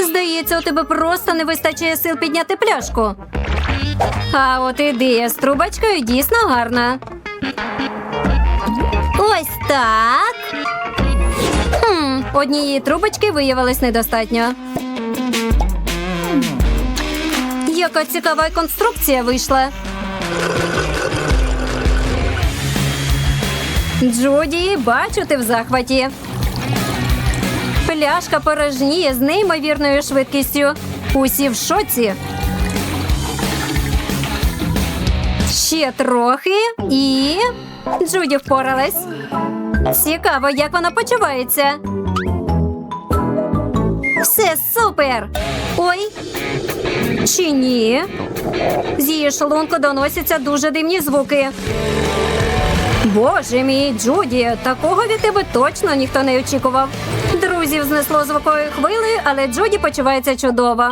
Здається, у тебе просто не вистачає сил підняти пляшку. А от ідея з трубочкою дійсно гарна. Ось так. Хм, однієї трубочки виявилось недостатньо. Яка цікава конструкція вийшла. Джуді, бачу, ти в захваті. Пляшка порожніє з неймовірною швидкістю. Усі в шоці. Ще трохи і. Джуді впоралась. Цікаво, як вона почувається. Все супер! Ой. Чи ні? З її шлунку доносяться дуже дивні звуки. Боже мій, Джуді, такого від тебе точно ніхто не очікував. Друзів знесло звукової хвилею, але Джуді почувається чудово.